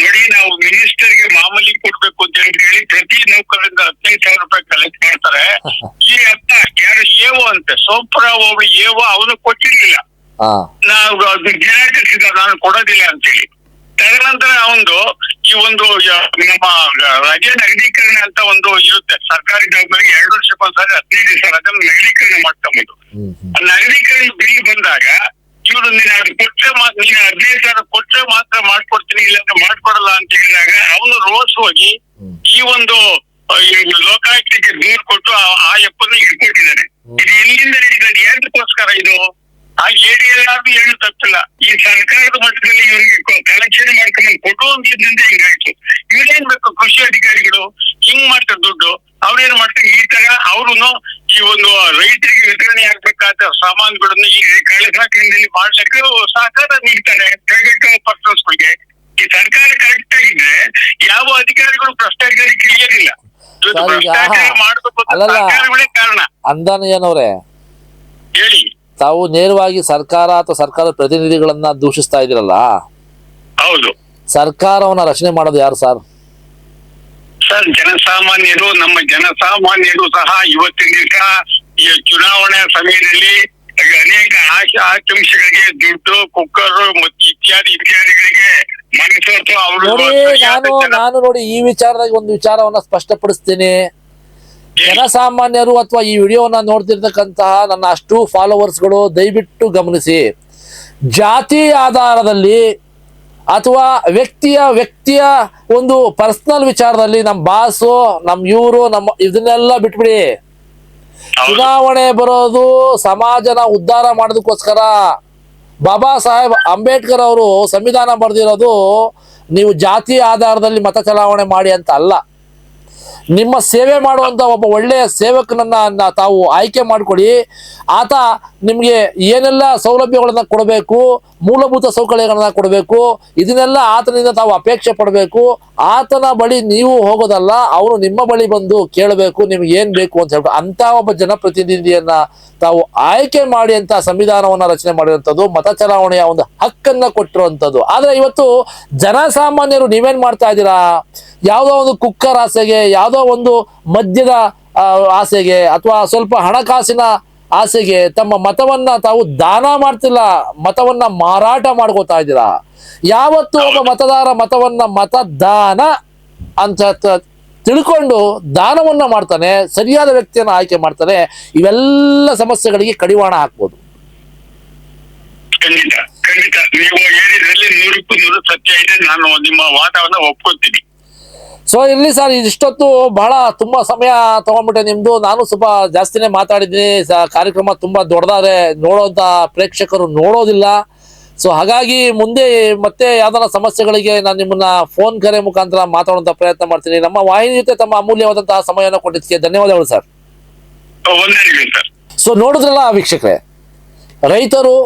ನೋಡಿ ನಾವು ಮಿನಿಸ್ಟರ್ಗೆ ಮಾಮೂಲಿ ಕೊಡ್ಬೇಕು ಅಂತ ಹೇಳಿ ಪ್ರತಿ ನೌಕರರಿಂದ ಹದಿನೈದು ಸಾವಿರ ರೂಪಾಯಿ ಕಲೆಕ್ಟ್ ಮಾಡ್ತಾರೆ. ಈ ಅರ್ಥ ಯಾರು ಏವೋ ಅಂತ ಸೋಪುರ ಹೋಬಳಿ ಏವೋ ಅವನು ಕೊಟ್ಟಿರ್ಲಿಲ್ಲ. ನಾವು ಗಿರಾಕಿಸಿದ ನಾನು ಕೊಡೋದಿಲ್ಲ ಅಂತೇಳಿ. ತದನಂತರ ಒಂದು ಈ ಒಂದು ನಮ್ಮ ರಜೆ ನಗರೀಕರಣ ಅಂತ ಒಂದು ಇರುತ್ತೆ. ಸರ್ಕಾರಿ ಜಾಗದಲ್ಲಿ ಎರಡು ವರ್ಷಕ್ಕೊಂದ್ಸರಿ ಹದಿನೈದು ದಿವಸ ರಜೆ ನಗದೀಕರಣ ಮಾಡ್ಕೊಂಬೋದು ನಗರೀಕರಣ ನಗದೀಕರಣ ಬಿಲ್ ಬಂದಾಗ ಇವರು ನೀನು ಅದು ಕೊಟ್ಟರೆ ಮಾತ್ರ ನೀನು ಹದಿನೈದು ಸಾವಿರ ಕೊಟ್ಟರೆ ಮಾತ್ರ ಮಾಡ್ಕೊಡ್ತೀನಿ ಇಲ್ಲಾಂದ್ರೆ ಮಾಡ್ಕೊಡಲ್ಲ ಅಂತ ಹೇಳಿದಾಗ ಅವನು ರೋಸ್ ಹೋಗಿ ಈ ಒಂದು ಲೋಕಾಯುಕ್ತಿಗೆ ಲೋಕಾಯುಕ್ತಕ್ಕೆ ದೂರು ಕೊಟ್ಟು ಆ- ಎಪ್ಪನ್ನು ಹಿಡ್ಕೊಟ್ಟಿದ್ದಾನೆ. ಇದು ಎಲ್ಲಿಂದ ನಡೀತದೆ ಯಾವ್ದಕ್ಕೋಸ್ಕರ ಇದು? ಆ ಏರಿಯಾರು ಏನು ತಪ್ಪಿಲ್ಲ. ಈ ಸರ್ಕಾರದ ಮಟ್ಟದಲ್ಲಿ ಇವರಿಗೆ ಕಲೆಕ್ಷನ್ ಮಾಡ್ಕೊಂಡು ಕೊಡುವಂತಿದ್ದಂತೆ ಹಿಂಗಾಯ್ತು. ಇವ್ರೇನ್ ಬೇಕು ಕೃಷಿ ಅಧಿಕಾರಿಗಳು? ಹಿಂಗ್ ಮಾಡ್ತಾರೆ ದುಡ್ಡು. ಅವ್ರೇನ್ ಮಾಡ್ತಾರೆ? ಈ ತರ ಅವ್ರುನು ಈ ಒಂದು ರೈತರಿಗೆ ವಿತರಣೆ ಆಗ್ಬೇಕಾದ ಸಾಮಾನುಗಳನ್ನು ಈ ಕಳೆ ಸಾಕಿನಲ್ಲಿ ಮಾಡ್ಲಿಕ್ಕೆ ಸಹಕಾರ ನೀಡ್ತಾರೆ. ಪ್ರೈವೇಟ್ ಪರ್ಸನ್ಸ್ಗಳಿಗೆ ಈ ಸರ್ಕಾರ ಕರೆಕ್ಟ್ ಆಗಿದ್ರೆ ಯಾವ ಅಧಿಕಾರಿಗಳು ಭ್ರಷ್ಟಾಚಾರಿ ಕ್ಲಿಯರ್ ಇಲ್ಲ ಭ್ರಷ್ಟಾಚಾರ. ಮಾಡಬೇಕು. ಸರ್ಕಾರಗಳೇ ಕಾರಣ. ಅಂದಾನಯ್ಯನವ್ರೆ ಹೇಳಿ. ತಾವು ನೇರವಾಗಿ ಸರ್ಕಾರ ಅಥವಾ ಸರ್ಕಾರದ ಪ್ರತಿನಿಧಿಗಳನ್ನ ದೂಷಿಸ್ತಾ ಇದ್ದೀರಲ್ಲ? ಹೌದು. ಸರ್ಕಾರವನ್ನ ರಚನೆ ಮಾಡೋದು ಯಾರು ಸರ್? ಸರ್ ಜನಸಾಮಾನ್ಯರು ನಮ್ಮ ಜನಸಾಮಾನ್ಯರು ಸಹ ಇವತ್ತಿನ ಚುನಾವಣೆ ಸಮಯದಲ್ಲಿ ಅನೇಕ ಆಶೆ ಆಕಾಂಕ್ಷೆಗಳಿಗೆ ದುಡ್ಡು ಕುಕ್ಕರ್ ಮತ್ತು ಇತ್ಯಾದಿ ಇತ್ಯಾದಿಗಳಿಗೆ ಮನಸ್ಸು ಅವರು ನೋಡಿ ನಾನು ನಾನು ನೋಡಿ ಈ ವಿಚಾರದಾಗ ಒಂದು ವಿಚಾರವನ್ನ ಸ್ಪಷ್ಟಪಡಿಸ್ತೀನಿ. ಜನಸಾಮಾನ್ಯರು ಅಥವಾ ಈ ವಿಡಿಯೋವನ್ನ ನೋಡ್ತಿರ್ತಕ್ಕಂತಹ ನನ್ನ ಅಷ್ಟು ಫಾಲೋವರ್ಸ್ಗಳು ದಯವಿಟ್ಟು ಗಮನಿಸಿ. ಜಾತಿ ಆಧಾರದಲ್ಲಿ ಅಥವಾ ವ್ಯಕ್ತಿಯ ವ್ಯಕ್ತಿಯ ಒಂದು ಪರ್ಸನಲ್ ವಿಚಾರದಲ್ಲಿ ನಮ್ಮ ಬಾಸು ನಮ್ಮ ಇವರು ನಮ್ಮ ಇದನ್ನೆಲ್ಲ ಬಿಟ್ಬಿಡಿ. ಚುನಾವಣೆ ಬರೋದು ಸಮಾಜನ ಉದ್ಧಾರ ಮಾಡೋದಕ್ಕೋಸ್ಕರ. ಬಾಬಾ ಸಾಹೇಬ್ ಅಂಬೇಡ್ಕರ್ ಅವರು ಸಂವಿಧಾನ ಬರೆದಿರೋದು ನೀವು ಜಾತಿ ಆಧಾರದಲ್ಲಿ ಮತ ಚಲಾವಣೆ ಮಾಡಿ ಅಂತ ಅಲ್ಲ. ನಿಮ್ಮ ಸೇವೆ ಮಾಡುವಂತ ಒಬ್ಬ ಒಳ್ಳೆಯ ಸೇವಕನನ್ನ ತಾವು ಆಯ್ಕೆ ಮಾಡಿಕೊಡಿ. ಆತ ನಿಮಗೆ ಏನೆಲ್ಲ ಸೌಲಭ್ಯಗಳನ್ನ ಕೊಡಬೇಕು, ಮೂಲಭೂತ ಸೌಕರ್ಯಗಳನ್ನ ಕೊಡಬೇಕು, ಇದನ್ನೆಲ್ಲ ಆತನಿಂದ ತಾವು ಅಪೇಕ್ಷೆ ಪಡಬೇಕು. ಆತನ ಬಳಿ ನೀವು ಹೋಗೋದಲ್ಲ ಅವರು ನಿಮ್ಮ ಬಳಿ ಬಂದು ಕೇಳಬೇಕು, ನಿಮ್ಗೆ ಏನ್ ಬೇಕು ಅಂತ ಹೇಳ್ಬಿಟ್ಟು ಅಂತ ಒಬ್ಬ ಜನಪ್ರತಿನಿಧಿಯನ್ನ ತಾವು ಆಯ್ಕೆ ಮಾಡಿ ಅಂತ ಸಂವಿಧಾನವನ್ನ ರಚನೆ ಮಾಡಿರುವಂಥದ್ದು, ಮತ ಚಲಾವಣೆಯ ಒಂದು ಹಕ್ಕನ್ನ ಕೊಟ್ಟಿರುವಂಥದ್ದು. ಆದ್ರೆ ಇವತ್ತು ಜನಸಾಮಾನ್ಯರು ನೀವೇನ್ ಮಾಡ್ತಾ ಇದ್ದೀರಾ? ಯಾವುದೋ ಒಂದು ಕುಕ್ಕರ್ ಆಸೆಗೆ ಯಾವುದೋ ಒಂದು ಮದ್ಯದ ಆಸೆಗೆ ಅಥವಾ ಸ್ವಲ್ಪ ಹಣಕಾಸಿನ ಆಸೆಗೆ ತಮ್ಮ ಮತವನ್ನ ತಾವು ದಾನ ಮಾಡ್ತಿಲ್ಲ, ಮತವನ್ನ ಮಾರಾಟ ಮಾಡ್ಕೋತಾ ಇದ್ದೀರಾ? ಯಾವತ್ತು ಒಬ್ಬ ಮತದಾರ ಮತವನ್ನ ಮತದಾನ ಅಂತ ತಿಳ್ಕೊಂಡು ದಾನವನ್ನ ಮಾಡ್ತಾನೆ, ಸರಿಯಾದ ವ್ಯಕ್ತಿಯನ್ನ ಆಯ್ಕೆ ಮಾಡ್ತಾನೆ, ಇವೆಲ್ಲ ಸಮಸ್ಯೆಗಳಿಗೆ ಕಡಿವಾಣ ಹಾಕ್ಬೋದು. ಖಂಡಿತ ಖಂಡಿತ. ನೀವು ಹೇಳಿದ್ರಲ್ಲಿ ನೂರಕ್ಕೂ ನೂರು ಸತ್ಯ ಇದೆ. ನಾನು ನಿಮ್ಮ ವಾದವನ್ನ ಒಪ್ಕೊತೀನಿ ಸೊ ಇಲ್ಲಿ ಸರ್ ಇಷ್ಟೊತ್ತು ಬಹಳ ತುಂಬಾ ಸಮಯ ತಗೊಂಡ್ಬಿಟ್ಟೆ ನಿಮ್ದು. ನಾನು ಸ್ವಲ್ಪ ಜಾಸ್ತಿನೇ ಮಾತಾಡಿದ್ದೀನಿ. ಕಾರ್ಯಕ್ರಮ ತುಂಬಾ ದೊಡ್ಡದಾದ್ರೆ ನೋಡೋಂತ ಪ್ರೇಕ್ಷಕರು ನೋಡೋದಿಲ್ಲ. ಸೊ ಹಾಗಾಗಿ ಮುಂದೆ ಮತ್ತೆ ಯಾವ್ದಾರ ಸಮಸ್ಯೆಗಳಿಗೆ ನಾನು ನಿಮ್ಮನ್ನ ಫೋನ್ ಕರೆ ಮುಖಾಂತರ ಮಾತಾಡುವಂತ ಪ್ರಯತ್ನ ಮಾಡ್ತೀನಿ. ನಮ್ಮ ವಾಹಿನಿ ಜೊತೆ ತಮ್ಮ ಅಮೂಲ್ಯವಾದಂತಹ ಸಮಯವನ್ನು ಕೊಟ್ಟಿದ್ದಕ್ಕೆ ಧನ್ಯವಾದಗಳು ಸರ್ ಸೊ ನೋಡಿದ್ರಲ್ಲ ವೀಕ್ಷಕರೇ ರೈತರು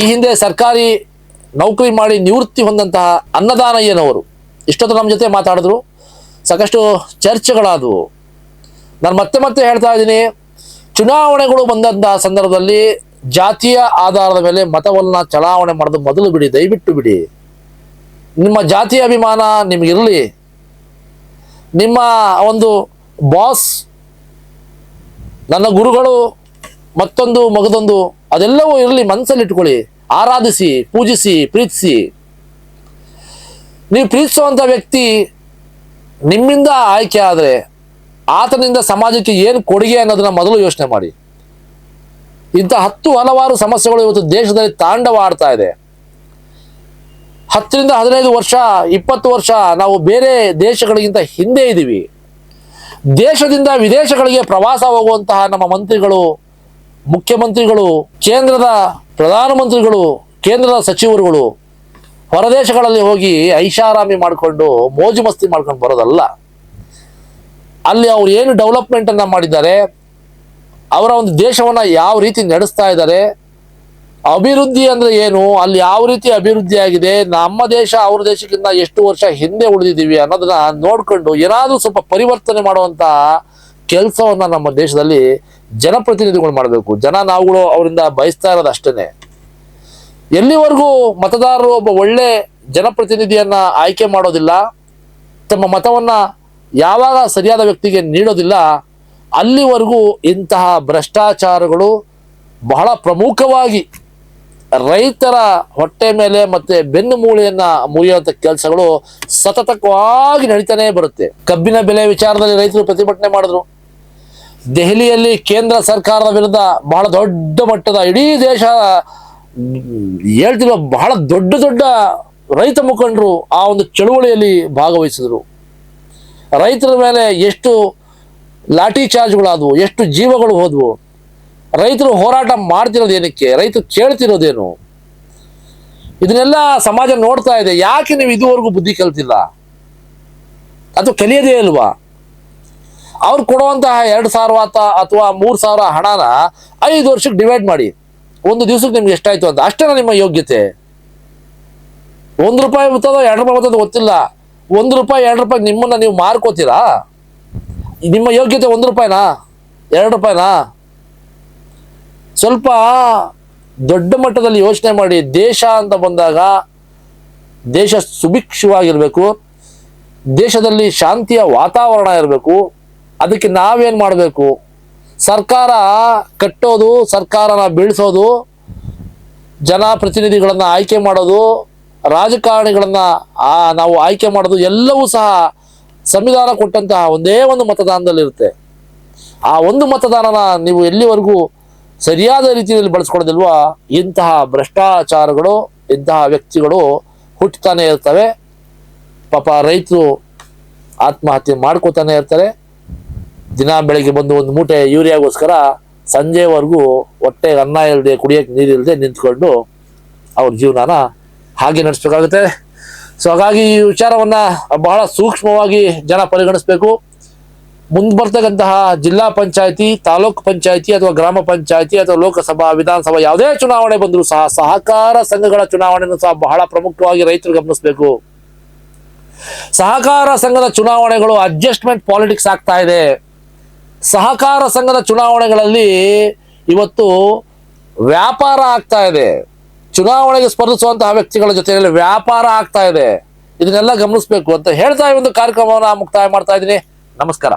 ಈ ಹಿಂದೆ ಸರ್ಕಾರಿ ನೌಕರಿ ಮಾಡಿ ನಿವೃತ್ತಿ ಹೊಂದಂತಹ ಅನ್ನದಾನಯ್ಯನವರು. ಇಷ್ಟೊತ್ತು ನಮ್ಮ ಜೊತೆ ಮಾತಾಡಿದ್ರು. ಸಾಕಷ್ಟು ಚರ್ಚೆಗಳಾದವು. ನಾನು ಮತ್ತೆ ಮತ್ತೆ ಹೇಳ್ತಾ ಇದ್ದೀನಿ, ಚುನಾವಣೆಗಳು ಬಂದಂತಹ ಸಂದರ್ಭದಲ್ಲಿ ಜಾತಿಯ ಆಧಾರದ ಮೇಲೆ ಮತವನ್ನ ಚಲಾವಣೆ ಮಾಡೋದು ಮೊದಲು ಬಿಡಿ, ದಯವಿಟ್ಟು ಬಿಡಿ. ನಿಮ್ಮ ಜಾತಿಯ ಅಭಿಮಾನ ನಿಮಗಿರಲಿ ನಿಮ್ಮ ಒಂದು ಬಾಸ್ ನನ್ನ ಗುರುಗಳು, ಮತ್ತೊಂದು ಮಗದೊಂದು, ಅದೆಲ್ಲವೂ ಇರಲಿ ಮನಸ್ಸಲ್ಲಿ ಇಟ್ಕೊಳ್ಳಿ. ಆರಾಧಿಸಿ, ಪೂಜಿಸಿ, ಪ್ರೀತಿಸಿ. ನೀವು ಪ್ರೀತಿಸುವಂಥ ವ್ಯಕ್ತಿ ನಿಮ್ಮಿಂದ ಆಯ್ಕೆ ಆದರೆ ಆತನಿಂದ ಸಮಾಜಕ್ಕೆ ಏನು ಕೊಡುಗೆ ಅನ್ನೋದನ್ನ ಮೊದಲು ಯೋಚನೆ ಮಾಡಿ. ಇಂಥ ಹತ್ತು ಹಲವಾರು ಸಮಸ್ಯೆಗಳು ಇವತ್ತು ದೇಶದಲ್ಲಿ ತಾಂಡವ ಆಡ್ತಾ ಇದೆ. ಹತ್ತರಿಂದ ಹದಿನೈದು ವರ್ಷ, ಇಪ್ಪತ್ತು ವರ್ಷ ನಾವು ಬೇರೆ ದೇಶಗಳಿಗಿಂತ ಹಿಂದೆ ಇದ್ದೀವಿ. ದೇಶದಿಂದ ವಿದೇಶಗಳಿಗೆ ಪ್ರವಾಸ ಹೋಗುವಂತಹ ನಮ್ಮ ಮಂತ್ರಿಗಳು, ಮುಖ್ಯಮಂತ್ರಿಗಳು, ಕೇಂದ್ರದ ಪ್ರಧಾನಮಂತ್ರಿಗಳು, ಕೇಂದ್ರದ ಸಚಿವರುಗಳು ಹೊರದೇಶಗಳಲ್ಲಿ ಹೋಗಿ ಐಷಾರಾಮಿ ಮಾಡಿಕೊಂಡು ಮೋಜು ಮಸ್ತಿ ಮಾಡ್ಕೊಂಡು ಬರೋದಲ್ಲ. ಅಲ್ಲಿ ಅವ್ರು ಏನು ಡೆವಲಪ್ಮೆಂಟ್ ಅನ್ನ ಮಾಡಿದ್ದಾರೆ, ಅವರ ಒಂದು ದೇಶವನ್ನ ಯಾವ ರೀತಿ ನಡೆಸ್ತಾ ಇದ್ದಾರೆ, ಅಭಿವೃದ್ಧಿ ಅಂದ್ರೆ ಏನು, ಅಲ್ಲಿ ಯಾವ ರೀತಿ ಅಭಿವೃದ್ಧಿ ಆಗಿದೆ, ನಮ್ಮ ದೇಶ ಅವ್ರ ದೇಶಕ್ಕಿಂತ ಎಷ್ಟು ವರ್ಷ ಹಿಂದೆ ಉಳಿದಿದ್ದೀವಿ ಅನ್ನೋದನ್ನ ನೋಡ್ಕೊಂಡು ಏನಾದರೂ ಸ್ವಲ್ಪ ಪರಿವರ್ತನೆ ಮಾಡುವಂತ ಕೆಲಸವನ್ನ ನಮ್ಮ ದೇಶದಲ್ಲಿ ಜನಪ್ರತಿನಿಧಿಗಳು ಮಾಡಬೇಕು. ಜನ ನಾವುಗಳು ಅವರಿಂದ ಬಯಸ್ತಾ ಇರೋದು ಅಷ್ಟೇನೆ. ಎಲ್ಲಿವರೆಗೂ ಮತದಾರರು ಒಬ್ಬ ಒಳ್ಳೆ ಜನಪ್ರತಿನಿಧಿಯನ್ನ ಆಯ್ಕೆ ಮಾಡೋದಿಲ್ಲ, ತಮ್ಮ ಮತವನ್ನ ಯಾವಾಗ ಸರಿಯಾದ ವ್ಯಕ್ತಿಗೆ ನೀಡೋದಿಲ್ಲ, ಅಲ್ಲಿವರೆಗೂ ಇಂತಹ ಭ್ರಷ್ಟಾಚಾರಗಳು ಬಹಳ ಪ್ರಮುಖವಾಗಿ ರೈತರ ಹೊಟ್ಟೆ ಮೇಲೆ ಮತ್ತೆ ಬೆನ್ನು ಮೂಳೆಯನ್ನ ಮುರಿಯುವಂತ ಕೆಲಸಗಳು ಸತತವಾಗಿ ನಡೀತಾನೆ ಬರುತ್ತೆ. ಕಬ್ಬಿನ ಬೆಲೆ ವಿಚಾರದಲ್ಲಿ ರೈತರು ಪ್ರತಿಭಟನೆ ಮಾಡಿದ್ರು. ದೆಹಲಿಯಲ್ಲಿ ಕೇಂದ್ರ ಸರ್ಕಾರದ ವಿರುದ್ಧ ಬಹಳ ದೊಡ್ಡ ಮಟ್ಟದ ಇಡೀ ದೇಶ ಹೇಳ್ತಿರೋ ಬಹಳ ದೊಡ್ಡ ದೊಡ್ಡ ರೈತ ಮುಖಂಡರು ಆ ಒಂದು ಚಳುವಳಿಯಲ್ಲಿ ಭಾಗವಹಿಸಿದ್ರು. ರೈತರ ಮೇಲೆ ಎಷ್ಟು ಲಾಠಿ ಚಾರ್ಜ್ಗಳಾದವು, ಎಷ್ಟು ಜೀವಗಳು ಹೋದವು, ರೈತರು ಹೋರಾಟ ಮಾಡ್ತಿರೋದು ಏನಕ್ಕೆ, ರೈತರು ಕೇಳ್ತಿರೋದೇನು? ಇದನ್ನೆಲ್ಲ ಸಮಾಜ ನೋಡ್ತಾ ಇದೆ, ಯಾಕೆ ನೀವು ಇದುವರೆಗೂ ಬುದ್ಧಿ ಕಲ್ತಿಲ್ಲ? ಅದು ಕಲಿಯೋದೇ ಅಲ್ವಾ ಅವ್ರು ಕೊಡುವಂತಹ ಎರಡು ಸಾವಿರ ಅಥವಾ ಮೂರು ಸಾವಿರ ಹಣನ ಐದು ವರ್ಷಕ್ಕೆ ಡಿವೈಡ್ ಮಾಡಿ. ಒಂದು ದಿವಸಕ್ಕೆ ನಿಮ್ಗೆ ಎಷ್ಟಾಯ್ತು ಅಂತ. ಅಷ್ಟೇನ ನಿಮ್ಮ ಯೋಗ್ಯತೆ. ಒಂದು ರೂಪಾಯಿ ಬರ್ತದೋ ಎರಡು ರೂಪಾಯಿ ಬರ್ತದೋ ಗೊತ್ತಿಲ್ಲ. ಒಂದು ರೂಪಾಯಿ, ಎರಡು ರೂಪಾಯಿ ನಿಮ್ಮನ್ನ ನೀವು ಮಾರ್ಕೋತೀರಾ? ನಿಮ್ಮ ಯೋಗ್ಯತೆ ಒಂದು ರೂಪಾಯಿನಾ? ಎರಡು ರೂಪಾಯಿನಾ? ಸ್ವಲ್ಪ ದೊಡ್ಡ ಮಟ್ಟದಲ್ಲಿ ಯೋಚನೆ ಮಾಡಿ ದೇಶ ಅಂತ ಬಂದಾಗ ದೇಶ ಸುಭಿಕ್ಷವಾಗಿರಬೇಕು, ದೇಶದಲ್ಲಿ ಶಾಂತಿಯ ವಾತಾವರಣ ಇರಬೇಕು, ಅದಕ್ಕೆ ನಾವೇನು ಮಾಡಬೇಕು? ಸರ್ಕಾರ ಕಟ್ಟೋದು, ಸರ್ಕಾರನ ಬೀಳಿಸೋದು, ಜನಪ್ರತಿನಿಧಿಗಳನ್ನು ಆಯ್ಕೆ ಮಾಡೋದು, ರಾಜಕಾರಣಿಗಳನ್ನು ನಾವು ಆಯ್ಕೆ ಮಾಡೋದು ಎಲ್ಲವೂ ಸಹ ಸಂವಿಧಾನ ಕೊಟ್ಟಂತಹ ಒಂದೇ ಒಂದು ಮತದಾನದಲ್ಲಿರುತ್ತೆ. ಆ ಒಂದು ಮತದಾನನ ನೀವು ಎಲ್ಲಿವರೆಗೂ ಸರಿಯಾದ ರೀತಿಯಲ್ಲಿ ಬಳಸ್ಕೊಳ್ಳೋದಿಲ್ವಾ? ಇಂತಹ ಭ್ರಷ್ಟಾಚಾರಗಳು, ಇಂತಹ ವ್ಯಕ್ತಿಗಳು ಹುಟ್ಟುತ್ತಾನೆ ಇರ್ತವೆ. ಪಾಪ ರೈತರು ಆತ್ಮಹತ್ಯೆ ಮಾಡ್ಕೋತಾನೆ ಇರ್ತಾರೆ. ದಿನ ಬೆಳಗ್ಗೆ ಬಂದು ಒಂದು ಮೂಟೆ ಯೂರಿಯಾಗೋಸ್ಕರ ಸಂಜೆವರೆಗೂ ಹೊಟ್ಟೆ ಅನ್ನ ಇಲ್ಲದೆ ಕುಡಿಯೋಕೆ ನೀರಿಲ್ಲದೆ ನಿಂತ್ಕೊಂಡು ಅವ್ರ ಜೀವನಾನ ಹಾಗೆ ನಡೆಸ್ಬೇಕಾಗುತ್ತೆ. ಸೊ ಹಾಗಾಗಿ ಈ ವಿಚಾರವನ್ನು ಬಹಳ ಸೂಕ್ಷ್ಮವಾಗಿ ಜನ ಪರಿಗಣಿಸಬೇಕು. ಮುಂದೆ ಬರ್ತಕ್ಕಂತಹ ಜಿಲ್ಲಾ ಪಂಚಾಯತಿ, ತಾಲೂಕ್ ಪಂಚಾಯತಿ ಅಥವಾ ಗ್ರಾಮ ಪಂಚಾಯತಿ ಅಥವಾ ಲೋಕಸಭಾ, ವಿಧಾನಸಭಾ ಯಾವುದೇ ಚುನಾವಣೆ ಬಂದರೂ ಸಹ ಸಹಕಾರ ಸಂಘಗಳ ಚುನಾವಣೆಯನ್ನು ಸಹ ಬಹಳ ಪ್ರಮುಖವಾಗಿ ರೈತರು ಗಮನಿಸಬೇಕು. ಸಹಕಾರ ಸಂಘದ ಚುನಾವಣೆಗಳು ಅಡ್ಜಸ್ಟ್ಮೆಂಟ್ ಪಾಲಿಟಿಕ್ಸ್ ಆಗ್ತಾ ಇದೆ. ಸಹಕಾರ ಸಂಘದ ಚುನಾವಣೆಗಳಲ್ಲಿ ಇವತ್ತು ವ್ಯಾಪಾರ ಆಗ್ತಾ ಇದೆ. ಚುನಾವಣೆಗೆ ಸ್ಪರ್ಧಿಸುವಂತಹ ವ್ಯಕ್ತಿಗಳ ಜೊತೆಯಲ್ಲಿ ವ್ಯಾಪಾರ ಆಗ್ತಾ ಇದೆ. ಇದನ್ನೆಲ್ಲ ಗಮನಿಸಬೇಕು ಅಂತ ಹೇಳ್ತಾ ಈ ಒಂದು ಕಾರ್ಯಕ್ರಮವನ್ನು ಮುಕ್ತಾಯ ಮಾಡ್ತಾ ಇದ್ದೀನಿ. ನಮಸ್ಕಾರ.